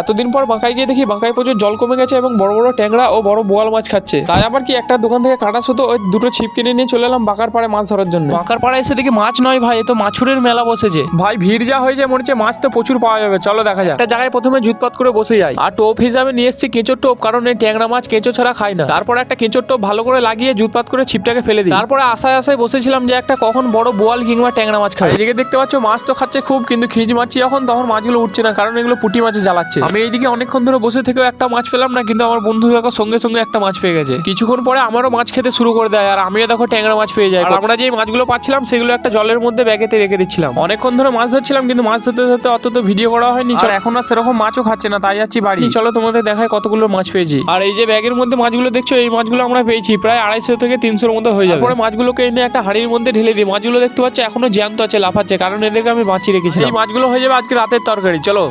এতদিন পর বাঁকায় গিয়ে দেখি বাঁকায় প্রচুর জল কমে গেছে এবং বড় বড় ট্যাংরা ও বড় বোয়াল মাছ খাচ্ছে। তাই আবার কি একটা দোকান থেকে কাটা শুধু ওই দুটো ছিপ কিনে নিয়ে চলে এলাম বাঁকার পাড়ে মাছ ধরার জন্য। বাঁকার পাড়ে এসে দেখি মাছ নয় ভাই এ তো মাছুরের মেলা বসেছে। ভাই ভিড় যা হয়েছে মনে হচ্ছে মাছ তো প্রচুর পাওয়া যাবে। চলো দেখা যাক। একটা জায়গায় প্রথমে জুতপাত করে বসে যাই। আর টোপ হিসাবে নিয়ে এসেছি কেঁচোর টোপ কারণ এই ট্যাংরা মাছ কেঁচো ছাড়া খায় না। তারপর একটা কেঁচোর টোপ ভালো করে লাগিয়ে জুতপাত করে ছিপটাকে ফেলে দিই। তারপরে আশায় আশায় বসেছিলাম যে একটা কখন বড় বোয়াল কিংবা ট্যাংরা মাছ খায় এদিকে দেখতে পাচ্ছ মাছ তো খাচ্ছে খুব কিন্তু খিঁচ মারছি যখন তখন মাছগুলো উঠছে না কারণ এগুলো পুঁটি মাছে জ্বালাচ্ছে। আমি এইদিকে অনেকক্ষণ ধরে বসে থেকেও একটা মাছ পেলাম না কিন্তু আমার বন্ধু দেখো সঙ্গে সঙ্গে একটা মাছ পেয়ে গেছে। কিছুক্ষণ পরে আমারও মাছ খেতে শুরু করে দেয় আর আমিও দেখো ট্যাংরা মাছ পেয়ে যাই। আর আমরা যে মাছগুলো পাচ্ছিলাম সেগুলো একটা জলের মধ্যে ব্যাগেতে রেখে দিচ্ছিলাম। অনেকক্ষণ ধরে মাছ ধরছিলাম কিন্তু মাছ ধরতে ধরতে অত তো ভিডিও করা হয়নি। আর এখন আর সেরকম মাছও খাচ্ছে না তাই যাচ্ছি বাড়ি। চলো তোমাদের দেখায় কতগুলো মাছ পেয়েছি। আর এই যে ব্যাগের মধ্যে মাছগুলো দেখছ এই মাছগুলো আমরা পেয়েছি প্রায় আড়াইশো থেকে তিনশোর মধ্যে হয়ে যাবে। পরে মাছগুলোকে এনে একটা হাড়ির মধ্যে ঢেলে দিই। মাছগুলো দেখতে পাচ্ছ এখনও জ্যান্ত আছে লাফাচ্ছে কারণ এদেরকে আমি বাঁচিয়ে রেখেছি এই মাছগুলো হয়ে যাবে আজকে রাতের তরকারি। চলো।